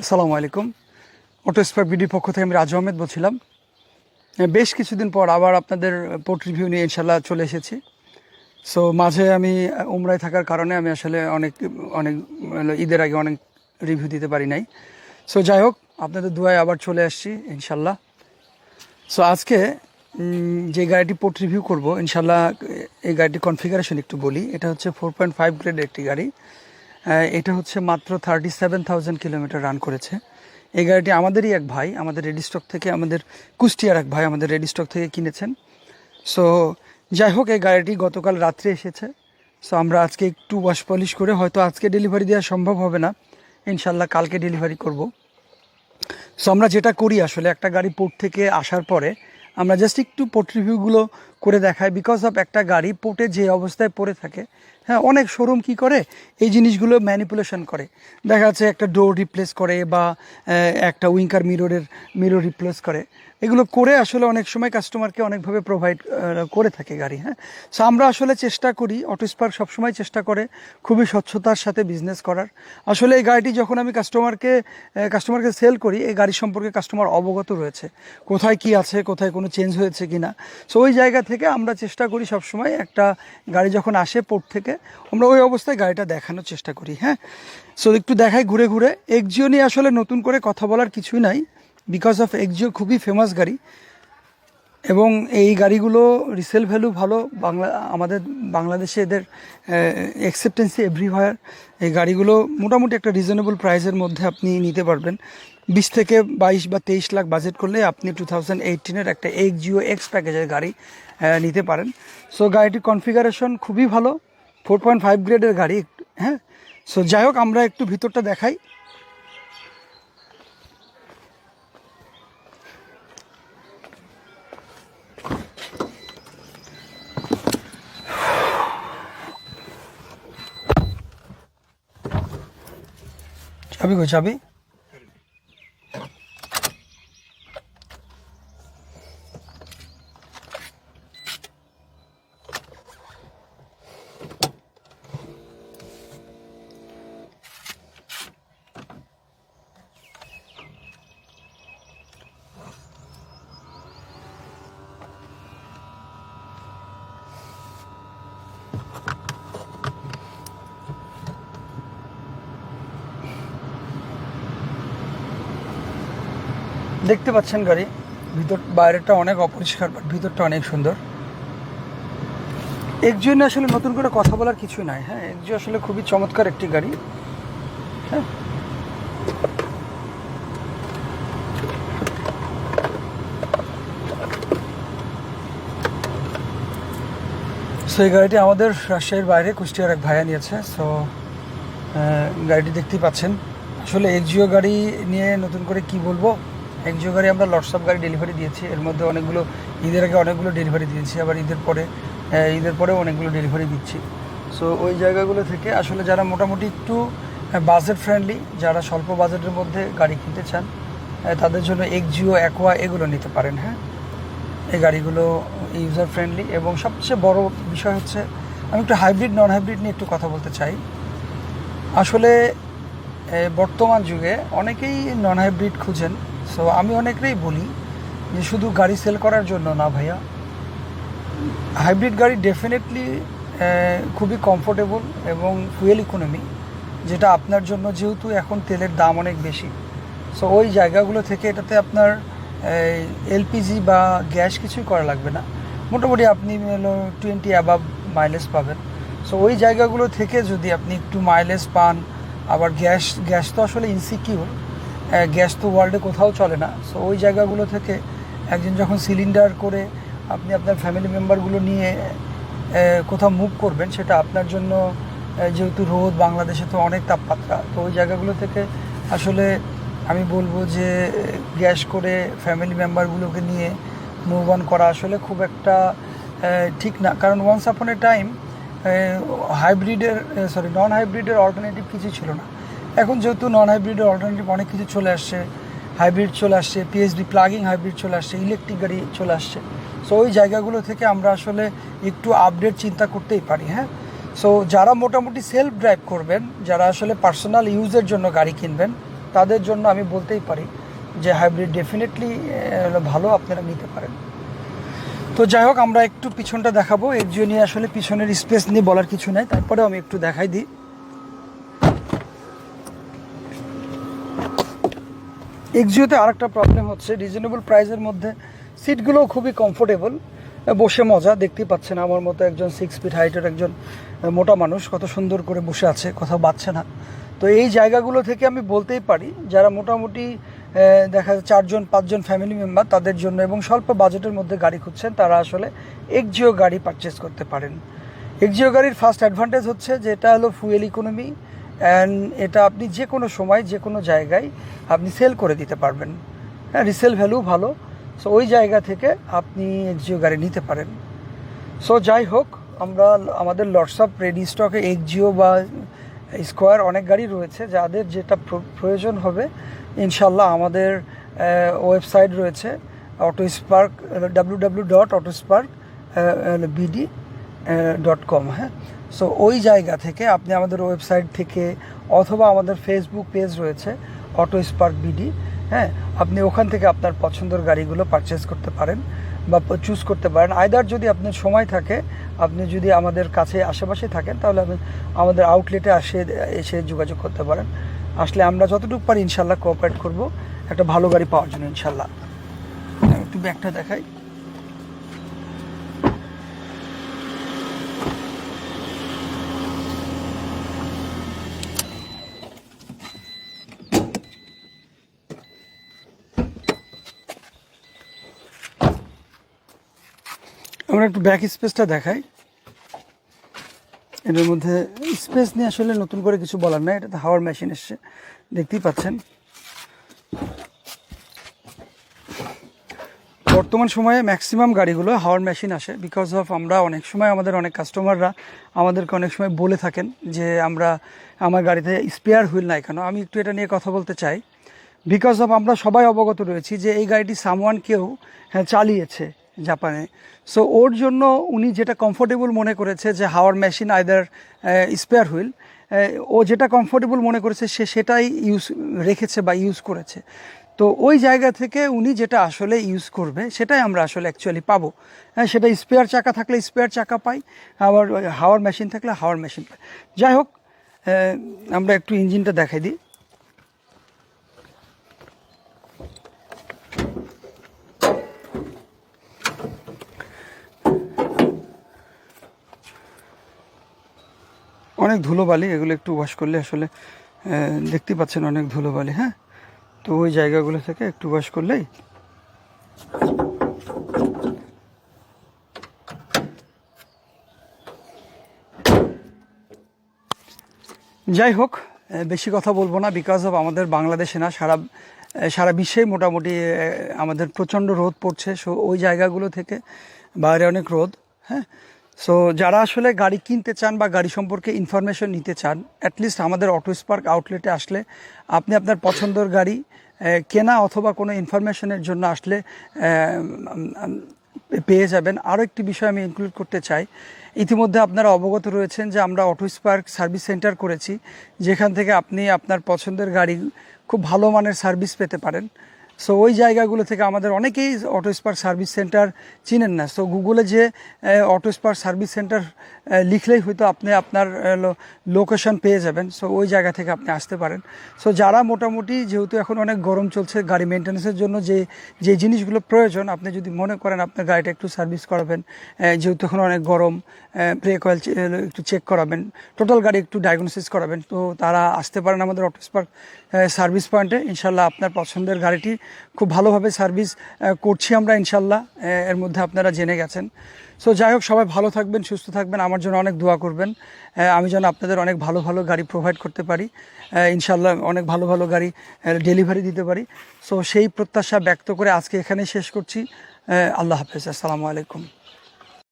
আসসালামু আলাইকুম। Auto spare BD পক্ষ থেকে আমি রাজু আহমেদ বলছিলাম। বেশ কিছুদিন পর আবার আপনাদের পোর্ট রিভিউ নিয়ে ইনশাল্লাহ চলে এসেছি। সো, মাঝে আমি উমরায় থাকার কারণে আমি আসলে অনেক অনেক ঈদের আগে অনেক রিভিউ দিতে পারি নাই। সো, যাই হোক, আপনাদের দুয়ায় আবার চলে আসছি ইনশাল্লাহ সো, আজকে যে গাড়িটি পোর্ট রিভিউ করব ইনশাল্লাহ এই গাড়িটি কনফিগারেশন একটু বলি। এটা হচ্ছে ফোর পয়েন্ট ফাইভ গ্রেড একটি গাড়ি। এটা হচ্ছে মাত্র thirty seven thousand kilometre run করেছে। এই গাড়িটি আমাদেরই এক ভাই, আমাদের রেডি স্টক থেকে, আমাদের কুষ্টিয়ার এক ভাই আমাদের রেডি স্টক থেকে কিনেছেন। সো যাই হোক, এই গাড়িটি গতকাল রাত্রে এসেছে। সো আমরা আজকে একটু ওয়াশ পলিশ করে হয়তো আজকে ডেলিভারি দেওয়া সম্ভব হবে না। ইনশাল্লাহ কালকে ডেলিভারি করব। সো আমরা যেটা করি আসলে একটা গাড়ি পোর্ট থেকে আসার পরে আমরা জাস্ট একটু পোর্ট রিভিউগুলো করে দেখায় বিকজ অফ একটা গাড়ি পোর্টে যে অবস্থায় পড়ে থাকে। হ্যাঁ অনেক শোরুম কি করে? এই জিনিসগুলো ম্যানিপুলেশন করে। দেখা যাচ্ছে একটা ডোর রিপ্লেস করে বা একটা উইঙ্কার মিররের মিরর রিপ্লেস করে। এগুলো করে আসলে অনেক সময় কাস্টমারকে অনেকভাবে প্রোভাইড করে থাকে গাড়ি হ্যাঁ। সো আমরা আসলে চেষ্টা করি অটো স্পার্ক সবসময় চেষ্টা করে খুবই স্বচ্ছতার সাথে বিজনেস করার। আসলে এই গাড়িটি যখন আমি কাস্টমারকে কাস্টমারকে সেল করি, এই গাড়ি সম্পর্কে কাস্টমার অবগত রয়েছে। কোথায় কি আছে, কোথায় কোনো চেঞ্জ হয়েছে কি না সো ওই জায়গা থেকে আমরা চেষ্টা করি সবসময় একটা গাড়ি যখন আসে পোর্ট থেকে, আমরা ওই অবস্থায় গাড়িটা দেখানোর চেষ্টা করি হ্যাঁ? সো একটু দেখাই ঘুরে ঘুরে। এক্সিও নিয়ে আসলে নতুন করে কথা বলার কিছুই নাই বিকজ অফ এক্সিও খুবই ফেমাস গাড়ি। এবং এই গাড়িগুলো রিসেল ভ্যালু ভালো। বাংলা, আমাদের বাংলাদেশে এদের অ্যাকসেপ্টেন্সি এভরিহয়ার এই গাড়িগুলো মোটামুটি একটা রিজনেবল প্রাইসের মধ্যে আপনি নিতে পারবেন। বিশ থেকে বাইশ বা তেইশ লাখ বাজেট করলে আপনি টু থাউজেন্ড এইটিনের একটা এক্স জিও এক্স প্যাকেজের গাড়ি নিতে পারেন। সো গাড়িটির কনফিগারেশন খুবই ভালো। ফোর পয়েন্ট ফাইভ গ্রেডের গাড়ি হ্যাঁ? সো যাই হোক, আমরা একটু ভিতরটা দেখাই। চাবি গো চাবি? দেখতে পাচ্ছেন গাড়ি। ভিতর বাইরেটা অনেক অপরিষ্কার বাট ভিতরটা অনেক সুন্দর। একজন আসলে নতুন করে কথা বলার কিছু নাই হ্যাঁ? একজন আসলে খুবই চমৎকার একটি গাড়ি হ্যাঁ? সো এই গাড়িটি আমাদের রাজশাহীর বাইরে কুষ্টিয়ার এক ভাইয়া নিয়েছে। সো গাড়িটি দেখতেই পাচ্ছেন। আসলে এক্সিও গাড়ি নিয়ে নতুন করে কি বলব? এক্সিও গাড়ি আমরা লটস অফ গাড়ি ডেলিভারি দিয়েছি। এর মধ্যে অনেকগুলো, ঈদের আগে অনেকগুলো ডেলিভারি দিয়েছি। আবার ঈদের পরে ঈদের পরেও অনেকগুলো ডেলিভারি দিচ্ছি। সো ওই জায়গাগুলো থেকে আসলে যারা মোটামুটি একটু বাজেট ফ্রেন্ডলি যারা স্বল্প বাজেটের মধ্যে গাড়ি কিনতে চান তাদের জন্য এক্সিও অ্যাকোয়া এগুলো নিতে পারেন হ্যাঁ? এই গাড়িগুলো ইউজার ফ্রেন্ডলি এবং সবচেয়ে বড় বিষয় হচ্ছে, আমি একটু হাইব্রিড নন হাইব্রিড নিয়ে একটু কথা বলতে চাই। আসলে বর্তমান যুগে অনেকেই নন হাইব্রিড খুঁজেন। সো আমি অনেকেই বলি যে শুধু গাড়ি সেল করার জন্য না ভাইয়া। হাইব্রিড গাড়ি ডেফিনেটলি খুবই কমফোর্টেবল এবং ফুয়েল ইকোনমি যেটা আপনার জন্য যেহেতু এখন তেলের দাম অনেক বেশি। সো ওই জায়গাগুলো থেকে এটাতে আপনার এলপিজি বা গ্যাস কিছুই করা লাগবে না। মোটামুটি আপনি টোয়েন্টি অ্যাবাভ মাইলেজ পাবেন। সো ওই জায়গাগুলো থেকে যদি আপনি একটু মাইলেজ পান, আবার গ্যাস গ্যাস তো আসলে ইনসিকিউর গ্যাস তো ওয়ার্ল্ডে কোথাও চলে না। সো ওই জায়গাগুলো থেকে একজন যখন সিলিন্ডার করে আপনি আপনার ফ্যামিলি মেম্বারগুলো নিয়ে কোথাও মুভ করবেন, সেটা আপনার জন্য যেহেতু রোদ, বাংলাদেশে তো অনেক তাপমাত্রা, তো ওই জায়গাগুলো থেকে আসলে আমি বলব যে গ্যাস করে ফ্যামিলি মেম্বারগুলোকে নিয়ে মুভ অন করা আসলে খুব একটা ঠিক না। কারণ ওয়ান্স আপন এ টাইম হাইব্রিডের সরি নন হাইব্রিডের অল্টারনেটিভ কিছু ছিল না। এখন যেহেতু নন হাইব্রিডের অল্টারনেটিভ অনেক কিছু চলে আসছে হাইব্রিড চলে আসছে পিএইচডি প্লাগিং হাইব্রিড চলে আসছে ইলেকট্রিক গাড়ি চলে আসছে। সো ওই জায়গাগুলো থেকে আমরা আসলে একটু আপডেট চিন্তা করতেই পারি হ্যাঁ? সো যারা মোটামুটি সেলফ ড্রাইভ করবেন, যারা আসলে পার্সোনাল ইউজের জন্য গাড়ি কিনবেন, তাদের জন্য আমি বলতেই পারি যে হাইব্রিড ডেফিনেটলি ভালো আপনারা নিতে পারেন। তো যাই হোক, আমরা একটু পিছনটা দেখাবো। এর জন্য আসলে পিছনের স্পেস নিয়ে বলার কিছু নাই, তারপরেও আমি একটু দেখাই দিই। এক্সিওতে আরেকটা প্রবলেম হচ্ছে রিজনেবল প্রাইসের মধ্যে সিটগুলোও খুবই কমফোর্টেবল বসে মজা, দেখতেই পাচ্ছেন আমার মতো একজন সিক্স ফিট হাইটের একজন মোটা মানুষ, কত সুন্দর করে বসে আছে কোথাও বাচ্ছে না। তো এই জায়গাগুলো থেকে আমি বলতেই পারি, যারা মোটামুটি দেখা যায় চারজন, পাঁচজন ফ্যামিলি মেম্বার তাদের জন্য এবং স্বল্প বাজেটের মধ্যে গাড়ি খুঁজছেন, তারা আসলে এক্সিও গাড়ি পারচেস করতে পারেন। এক্সিও গাড়ির ফার্স্ট অ্যাডভান্টেজ হচ্ছে যে এটা হলো ফুয়েল ইকোনমি অ্যান্ড এটা আপনি যে কোনো সময়, যে কোনো জায়গায় আপনি সেল করে দিতে পারবেন। হ্যাঁ রিসেল ভ্যালু ভালো। সো ওই জায়গা থেকে আপনি এক্সিও গাড়ি নিতে পারেন। সো যাই হোক, আমরা আমাদের লটস অফ রেডি স্টকে এক্সিও বা স্কোয়ার অনেক গাড়ি রয়েছে, যাদের যেটা প্র- প্রয়োজন হবে ইনশাল্লাহ আমাদের ওয়েবসাইট রয়েছে auto spark W W dot auto spark BD dot com হ্যাঁ। সো ওই জায়গা থেকে আপনি আমাদের ওয়েবসাইট থেকে অথবা আমাদের ফেসবুক পেজ রয়েছে অটো স্পার্ক বিডি হ্যাঁ? আপনি ওখান থেকে আপনার পছন্দের গাড়িগুলো পারচেস করতে পারেন বা চুজ করতে পারেন। আয়দার যদি আপনার সময় থাকে, আপনি যদি আমাদের কাছে আশেপাশে থাকেন, তাহলে আপনি আমাদের আউটলেটে আসে, এসে যোগাযোগ করতে পারেন। আসলে আমরা যতটুকু পারি ইনশাল্লাহ কোঅপারেট করব, একটা ভালো গাড়ি পাওয়ার জন্য ইনশাল্লাহ একটু ব্যাগটা দেখাই। আমরা একটু ব্যাক স্পেসটা দেখাই। এটার মধ্যে স্পেস নিয়ে আসলে নতুন করে কিছু বলার নাই। এটাতে হাওয়ার মেশিন এসছে। দেখতেই পাচ্ছেন। বর্তমান সময়ে ম্যাক্সিমাম গাড়িগুলো হাওয়ার মেশিন আসে বিকজ অফ আমরা অনেক সময় আমাদের অনেক কাস্টমাররা আমাদেরকে অনেক সময় বলে থাকেন যে আমরা আমার গাড়িতে স্পেয়ার হুইল নাই কেন? আমি একটু এটা নিয়ে কথা বলতে চাই। বিকজ অফ আমরা সবাই অবগত রয়েছি যে এই গাড়িটি সামওয়ান কেউ হ্যাঁ, চালিয়েছে। জাপানে। সো ওর জন্য উনি যেটা কমফোর্টেবল মনে করেছে যে হাওয়ার মেশিন আইদার স্পেয়ার হুইল ও যেটা কমফোর্টেবল মনে করেছে সে সেটাই ইউজ রেখেছে বা ইউজ করেছে। তো ওই জায়গা থেকে উনি যেটা আসলে ইউজ করবে সেটাই আমরা আসলে অ্যাকচুয়ালি পাবো। হ্যাঁ সেটা স্পেয়ার চাকা থাকলে স্পেয়ার চাকা পাই, আবার হাওয়ার মেশিন থাকলে হাওয়ার মেশিন পাই। যাই হোক আমরা একটু ইঞ্জিনটা দেখাই দিই। অনেক ধুলোবালি, এগুলো একটু ওয়াশ করলে আসলে দেখতে পাচ্ছেন অনেক ধুলোবালি হ্যাঁ? তো ওই জায়গাগুলো থেকে একটু ওয়াশ করলেই যাই হোক বেশি কথা বলব না বিকজ অফ আমাদের বাংলাদেশে না, সারা সারা বিশ্বেই মোটামুটি আমাদের প্রচণ্ড রোদ পড়ছে, সো ওই জায়গাগুলো থেকে বাইরে অনেক রোদ হ্যাঁ? সো যারা আসলে গাড়ি কিনতে চান বা গাড়ি সম্পর্কে ইনফরমেশন নিতে চান অ্যাটলিস্ট আমাদের অটো স্পার্ক আউটলেটে আসলে আপনি আপনার পছন্দের গাড়ি কেনা অথবা কোনো ইনফরমেশনের জন্য আসলে পেয়ে যাবেন। আরও একটি বিষয় আমি ইনক্লুড করতে চাই, ইতিমধ্যে আপনারা অবগত রয়েছেন যে আমরা অটো স্পার্ক সার্ভিস সেন্টার করেছি, যেখান থেকে আপনি আপনার পছন্দের গাড়ি খুব ভালো মানের সার্ভিস পেতে পারেন। সো ওই জায়গাগুলো থেকে আমাদের অনেকেই অটো স্পার্ক সার্ভিস সেন্টার চিনেন না। সো গুগলে যে অটো স্পার্ক সার্ভিস সেন্টার লিখলেই হয়তো আপনি আপনার লোকেশন পেয়ে যাবেন। সো ওই জায়গা থেকে আপনি আসতে পারেন। সো যারা মোটামুটি যেহেতু এখন অনেক গরম চলছে, গাড়ি মেনটেন্যান্সের জন্য যে যে জিনিসগুলো প্রয়োজন, আপনি যদি মনে করেন আপনার গাড়িটা একটু সার্ভিস করাবেন যেহেতু এখন অনেক গরম ব্রেক অয়েল একটু চেক করাবেন টোটাল গাড়ি একটু ডায়াগনোসিস করাবেন, তো তারা আসতে পারেন আমাদের অটো স্পার্ক সার্ভিস পয়েন্টে ইনশাল্লাহ আপনার পছন্দের গাড়িটি খুব ভালোভাবে সার্ভিস করছি আমরা ইনশাল্লাহ এর মধ্যে আপনারা জেনে গেছেন। সো যাই হোক, সবাই ভালো থাকবেন, সুস্থ থাকবেন, আমার জন্য অনেক দোয়া করবেন। আমি যেন আপনাদের অনেক ভালো ভালো গাড়ি প্রোভাইড করতে পারি। ইনশাল্লাহ অনেক ভালো ভালো গাড়ি ডেলিভারি দিতে পারি। সো সেই প্রত্যাশা ব্যক্ত করে আজকে এখানেই শেষ করছি। আল্লাহ হাফেজ। আসসালামু আলাইকুম।